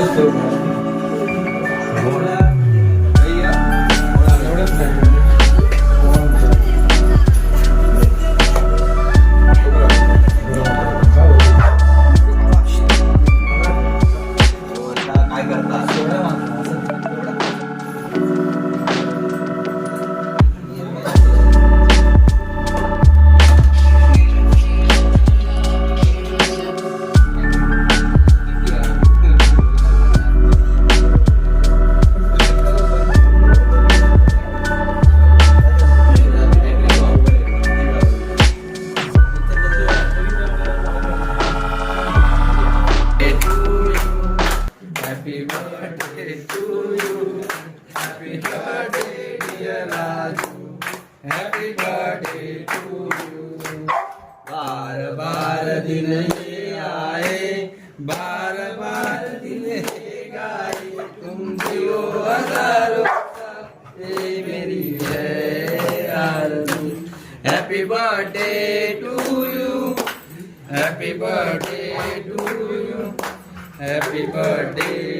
काय birthday to you. Happy birthday, dear Raju. Happy birthday to you. बार बार दिन ये आए बार बार दिन ये गाए तुम जियो हज़ारों मेरी happy birthday to you happy birthday to you happy birthday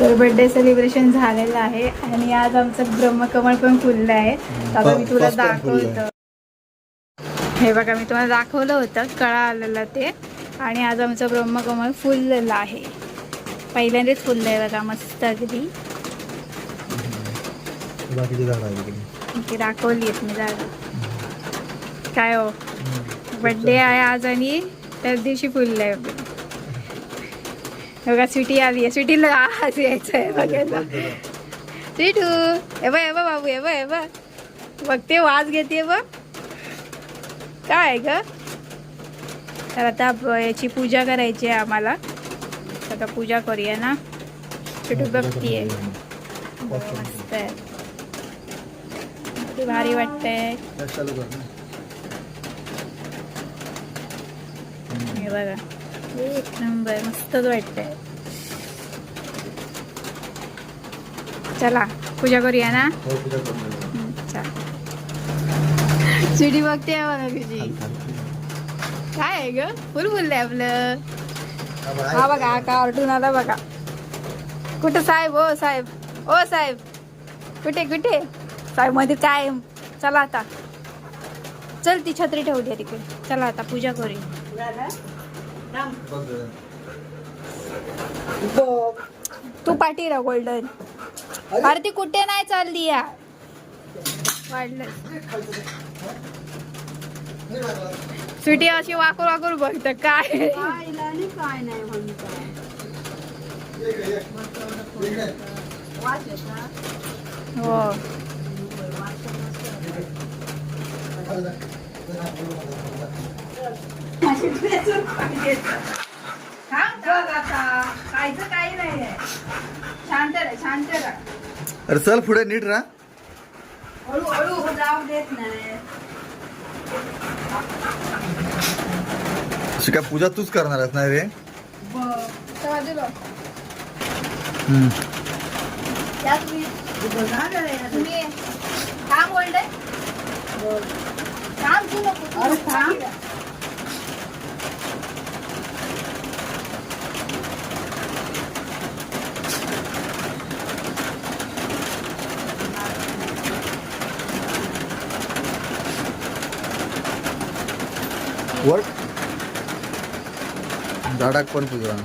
तर बर्थडे सेलिब्रेशन झालेलं आहे आणि आज आमचं ब्रह्मकमळ पण फुललं आहे. आता मी तुला दाखवतो. हे बघा मी तुम्हाला दाखवलं होतं कळा आलेलं ते. आणि आज आमचं ब्रह्मकमळ फुललेलं आहे. पहिल्यांदाच फुललं आहे बघा मस्त अगदी. दाखवली आहेत मी जागा काय हो? बड्डे आहे आज आणि त्याच दिवशी फुललं आहे. बघा स्वीटी आली आहे. स्वीटीला आज यायचं आहे बघायला. स्वीटू हे बघ हे बघ बाबू हे बघ हे बघ. बघते वाज घेते बघ. काय आहे ग? तर आता ब- याची पूजा करायची आहे आम्हाला. आता पूजा करूया ना. स्वीटू बघतीये. मस्त आहे. भारी वाटतंय चालू कर ना हे बघा एक नंबर मस्तच वाटतंय चला पूजा करूया ना हो चिडी बघते बघा तुझी काय आहे ग फुल फुललंय आपलं हा बघा हा कार्टून आला बघा कुठं साहेब ओ साहेब ओ साहेब कुठे कुठे साहेबमध्ये काय चला आता चल ती छत्री ठेवली तिकडे चला आता पूजा करूया तू पाठी राह गोल्डन अरे. ती कुठे नाही चालली या? वाढलं स्वीटी अशी वाकून वाकून बघत काय? हो. काही नाही शांत शांत अरे चल पुढे नीट राहा. हळूहळू जाऊ देत नाही अशी काय पूजा तूच करणार आहेस नाही रे? त्या हम्म. या तुम्ही तुम्ही थांब बोलते थांब तू नको तू थांब. वर झाडाक पण पूजा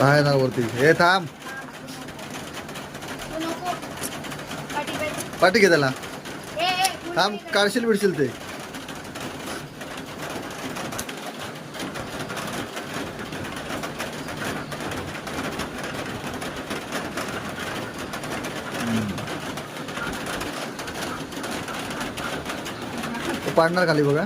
आहे ना वरती हे थांब तू नको पाठी पाठी. पाठी घे त्याला ए, ए, तू थांब इकडे. काढशील बिडशील ते तो पाडणार खाली बघा